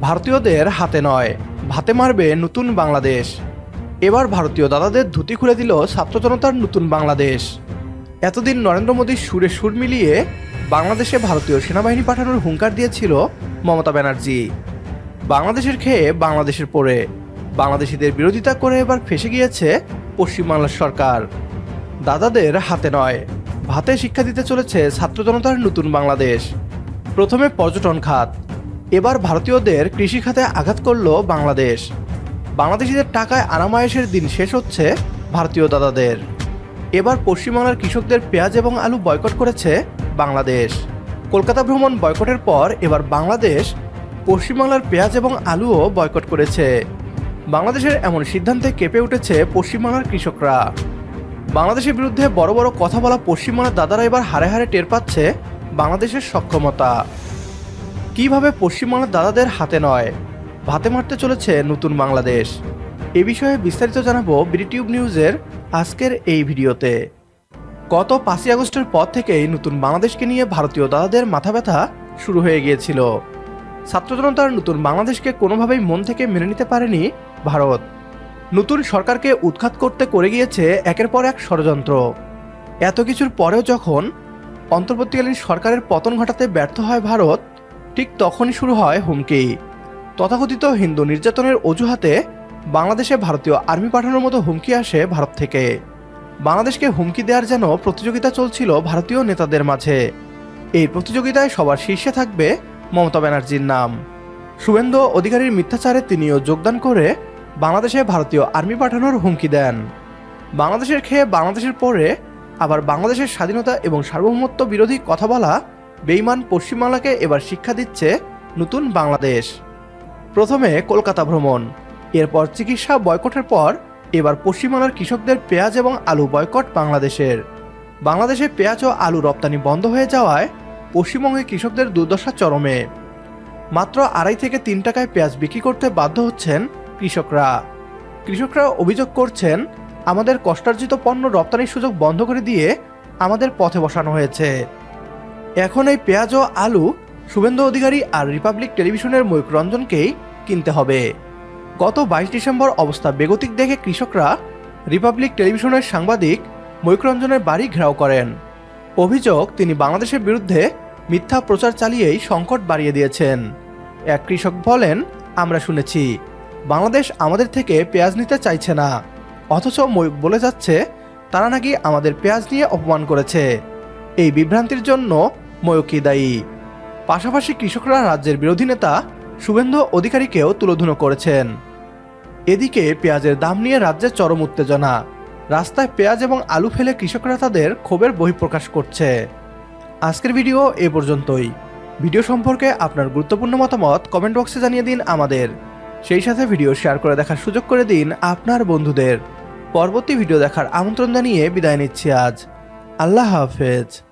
ভারতীয়দের হাতে নয়। ভাতে মারবে নতুন বাংলাদেশ। এবার ভারতীয় দাদাদের ধুতি খুলে দিল ছাত্র জনতার নতুন বাংলাদেশ। এতদিন নরেন্দ্র মোদীর সুরে সুর মিলিয়ে বাংলাদেশে ভারতীয় সেনাবাহিনী পাঠানোর হুঙ্কার দিয়েছিল মমতা ব্যানার্জি। বাংলাদেশের খেয়ে বাংলাদেশের পরে বাংলাদেশিদের বিরোধিতা করে এবার ফেসে গিয়েছে পশ্চিমবাংলার সরকার। দাদাদের হাতে নয়। ভাতে শিক্ষা দিতে চলেছে ছাত্র জনতার নতুন বাংলাদেশ। প্রথমে পর্যটন খাত। এবার ভারতীয়দের কৃষি খাতে আঘাত করল বাংলাদেশ। বাংলাদেশিদের টাকায় আরামায়েশের দিন শেষ হচ্ছে ভারতীয় দাদাদের। এবার পশ্চিমবাংলার কৃষকদের পেঁয়াজ এবং আলু বয়কট করেছে বাংলাদেশ। কলকাতা ভ্রমণ বয়কটের পর এবার বাংলাদেশ পশ্চিমবাংলার পেঁয়াজ এবং আলুও বয়কট করেছে। বাংলাদেশের এমন সিদ্ধান্তে কেঁপে উঠেছে পশ্চিমবাংলার কৃষকরা। বাংলাদেশের বিরুদ্ধে বড় বড় কথা বলা পশ্চিমবাংলার দাদারা এবার হারে হারে টের পাচ্ছে বাংলাদেশের সক্ষমতা। কীভাবে পশ্চিমবাংলার দাদাদের হাতে নয়? ভাতে মারতে চলেছে নতুন বাংলাদেশ। এ বিষয়ে বিস্তারিত জানাব বিডিটিউব নিউজের আজকের এই ভিডিওতে। গত পাঁচই আগস্টের পর থেকেই নতুন বাংলাদেশকে নিয়ে ভারতীয় দাদাদের মাথা ব্যথা শুরু হয়ে গিয়েছিল। ছাত্র জনতার নতুন বাংলাদেশকে কোনোভাবেই মন থেকে মেনে নিতে পারেনি ভারত। নতুন সরকারকে উৎখাত করতে করে গিয়েছে একের পর এক ষড়যন্ত্র। এত কিছুর পরেও যখন অন্তর্বর্তীকালীন সরকারের পতন ঘটাতে ব্যর্থ হয় ভারত ঠিক তখনই শুরু হয় হুমকি। তথাকথিত হিন্দু নির্যাতনের অজুহাতে বাংলাদেশে ভারতীয় আর্মি পাঠানোর মতো হুমকি আসে ভারত থেকে। বাংলাদেশকে হুমকি দেওয়ার যেন প্রতিযোগিতা চলছিল ভারতীয় নেতাদের মাঝে। এই প্রতিযোগিতায় সবার শীর্ষে থাকবে মমতা ব্যানার্জির নাম। শুভেন্দু অধিকারীর মিথ্যাচারে তিনিও যোগদান করে বাংলাদেশে ভারতীয় আর্মি পাঠানোর হুমকি দেন। বাংলাদেশের খেয়ে বাংলাদেশের পরে আবার বাংলাদেশের স্বাধীনতা এবং সার্বভৌমত্ব বিরোধী কথা বলা বেইমান পশ্চিমবাংলাকে এবার শিক্ষা দিচ্ছে নতুন বাংলাদেশ। প্রথমে কলকাতা ভ্রমণ। এরপর চিকিৎসা বয়কটের পর এবার পশ্চিমবাংলার কৃষকদের পেঁয়াজ এবং আলু বয়কট বাংলাদেশের। বাংলাদেশে পেঁয়াজ ও আলু রপ্তানি বন্ধ হয়ে যাওয়ায় পশ্চিমবঙ্গে কৃষকদের দুর্দশা চরমে। মাত্র আড়াই থেকে তিন টাকায় পেঁয়াজ বিক্রি করতে বাধ্য হচ্ছেন কৃষকরা। কৃষকরা অভিযোগ করছেন, আমাদের কষ্টার্জিত পণ্য রপ্তানির সুযোগ বন্ধ করে দিয়ে আমাদের পথে বসানো হয়েছে। এখন এই পেঁয়াজ ও আলু শুভেন্দু অধিকারী আর রিপাবলিক টেলিভিশনের ময়ূক রঞ্জনকেই কিনতে হবে। গত বাইশ ডিসেম্বর অবস্থা বেগতিক দেখে কৃষকরা রিপাবলিক টেলিভিশনের সাংবাদিক ময়ূক রঞ্জনের বাড়ি ঘেরাও করেন। অভিযোগ, তিনি বাংলাদেশের বিরুদ্ধে মিথ্যা প্রচার চালিয়েই সংকট বাড়িয়ে দিয়েছেন। এক কৃষক বলেন, আমরা শুনেছি, বাংলাদেশ আমাদের থেকে পেঁয়াজ নিতে চাইছে না। অথচ ময়ূক বলে যাচ্ছে, তারা নাকি আমাদের পেঁয়াজ নিয়ে অপমান করেছে। এই বিভ্রান্তির জন্য ময়ূকই দায়ী। পাশাপাশি কৃষকরা রাজ্যের বিরোধী নেতা শুভেন্দু অধিকারীকেও তুলোধুনো করেছেন। এদিকে পেঁয়াজের দাম নিয়ে রাজ্যের চরম উত্তেজনা। রাস্তায় পেঁয়াজ এবং আলু ফেলে কৃষকরা তাদের ক্ষোভের বহিঃপ্রকাশ করছে। আজকের ভিডিও এ পর্যন্তই। ভিডিও সম্পর্কে আপনার গুরুত্বপূর্ণ মতামত কমেন্ট বক্সে জানিয়ে দিন আমাদের। সেই সাথে ভিডিও শেয়ার করে দেখার সুযোগ করে দিন আপনার বন্ধুদের। পরবর্তী ভিডিও দেখার আমন্ত্রণ জানিয়ে বিদায় নিচ্ছি আজ। আল্লাহ হাফেজ।